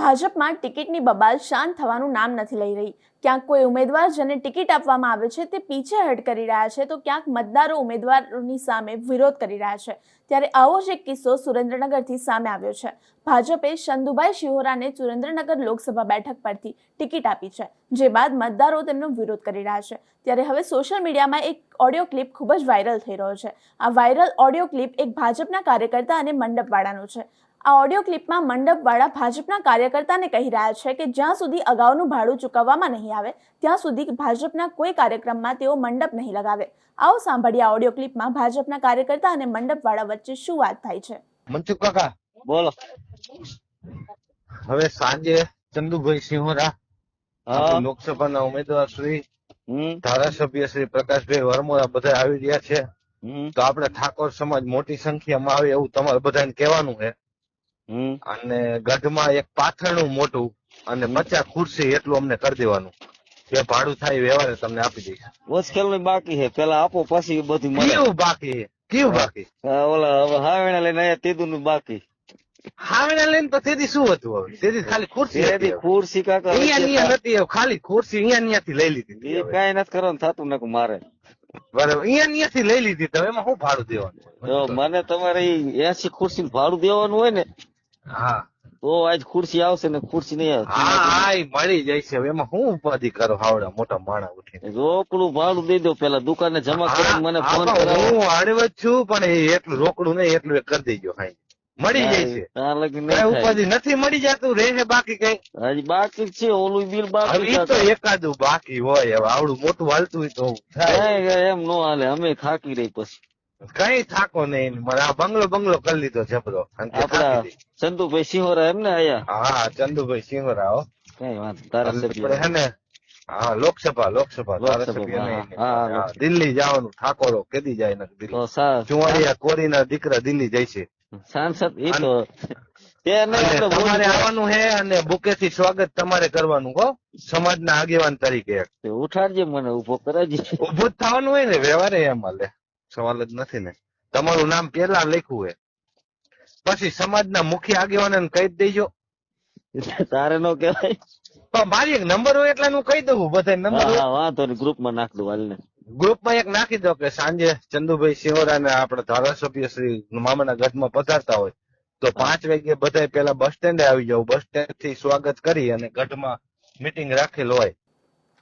ભાજપમાં ટિકિટની બબાલ શાંત થવાનું નામ નથી લઈ રહી. ક્યાંક કોઈ ઉમેદવાર જેને ટિકિટ આપવામાં આવે છે તે પીછેહટ કરી રહ્યા છે તો ક્યાંક મતદારો ઉમેદવારોની સામે વિરોધ કરી રહ્યા છે. ત્યારે આવો જ એક કિસ્સો સુરેન્દ્રનગરથી સામે આવ્યો છે. ભાજપે શંદુભાઈ શિહોરાને સુરેન્દ્રનગર લોકસભા બેઠક પરથી ટિકિટ આપી છે, જે બાદ મતદારો તેમનો વિરોધ કરી રહ્યા છે. ત્યારે હવે સોશિયલ મીડિયામાં એક ઓડિયો ક્લિપ ખૂબ જ વાયરલ થઈ રહ્યો છે. આ વાયરલ ઓડિયો ક્લિપ એક ભાજપના કાર્યકર્તા અને મંડપવાળાનો છે. આ ઓડિયો ક્લિપમાં મંડપવાળા ભાજપના કાર્યકર્તાને કહી રહ્યા છે કે જ્યાં સુધી અગાઉનું ભાડું ચૂકવવામાં નહીં આવે ત્યાં સુધી ભાજપના કોઈ કાર્યક્રમમાં તેઓ મંડપ નહીં લગાવે. આવો સાંભળીએ આ ઓડિયો ક્લિપમાં ભાજપના કાર્યકર્તા અને મંડપવાળા વચ્ચે શું વાત થાય છે. મનસુખ કાકા બોલો. હવે સાંજે ચંદુભાઈ સિંહોરા લોકસભાના ઉમેદવાર શ્રી ધારાસભ્ય શ્રી પ્રકાશભાઈ વર્મોરા બધા આવી રહ્યા છે. હમ. તો આપણે ઠાકોર સમાજ મોટી સંખ્યામાં આવે એવું તમારે બધાને કહેવાનું છે. અને ગઢમાં એક પાથરણું મોટું અને પચાસ ખુરશી એટલું અમને કરી દેવાનું. જે ભાડું થાય વ્યવહારે તમને આપી દઈશ. નું બાકી છે. પેલા આપો પછી બધું કેવું બાકી છે? કેવું બાકી? ઓલા હવે હાવેણા લઈને અહીંયા તેદું નું બાકી. હાવેણા લઈને તો તેથી શું હતું હવે? તેથી ખાલી ખુરશી તેથી ખુરશી કાકા અહીંયા અહીંયા નથી ખાલી ખુરશી અહીંયા અહીંયાથી લઈ લીધી એ કઈ નથી કરવાનું થતું નકું મારે. બરાબર. અહીંયા થી લઈ લીધી. તો એમાં શું ભાડું દેવાનું? મને તમારે એસી ખુરશી નું ભાડું દેવાનું હોય ને હા. તો આજ ખુરશી આવશે ને ખુરશી નહીં હા આવે. હા ઈ મળી જાય છે. એમાં હું ઉપાધિ કરો? હાવડા મોટા માણા ઉઠી રોકડું ભાડું દઈ દો પેલા દુકાને જમા કરીને મને ફોન કરો હું હળવદ છું પણ એટલું રોકડું નહીં એટલું કરી દેજો હા મળી જાય છે. ઉપાધિ નથી મળી જતું? રહે બાકી કઈ? હજી બાકી છે ઓલું બિલ બાકી તો એકાદું બાકી હોય. હવે આવડું મોટું હાલતું હોય તો એમ નો હાલે અમે થાકી રહી પછી. કઈ થાકો નહીં. મને આ બંગલો બંગલો કરી લીધો છે બધો આપડા ચંદુભાઈ સિંહોરા એમ ને આયા હા ચંદુભાઈ કઈ તારા હે ને હા લોકસભા લોકસભા ધારાસભ્ય દિલ્હી જવાનું ઠાકોરો કેદી જાય ને દિલ્હી. ચુવાડિયા કોરીના દીકરા દિલ્હી જાય છે. સાંસદ એ તો તમારે આવવાનું હે અને બુકેથી સ્વાગત તમારે કરવાનું કહો સમાજના આગેવાન તરીકે. ઉઠાડજે મને ઊભો કરાજે ઊભો જ થવાનું હોય ને વ્યવહાર એમ લે સવાલ જ નથી ને. તમારું નામ પેલા લખ્યું હે. પછી સમાજના મુખ્ય આગેવાનને કહી દેજો. તારે નો કહેવાય. પણ મારી એક નંબર હોય એટલે હું કહી દઉં બધા નંબર વાંધો ને ગ્રુપમાં નાખ દઉં હાલ ને ગ્રુપમાં એક નાખી દો કે સાંજે ચંદુભાઈ સિંહોરા ને આપણા ધારાસભ્ય શ્રી મામાના ગઢમાં પધારતા હોય. તો પાંચ વાગે બધા પેલા બસ સ્ટેન્ડે આવી જાવ બસ સ્ટેન્ડથી સ્વાગત કરી અને ગઢમાં મીટિંગ રાખેલ હોય.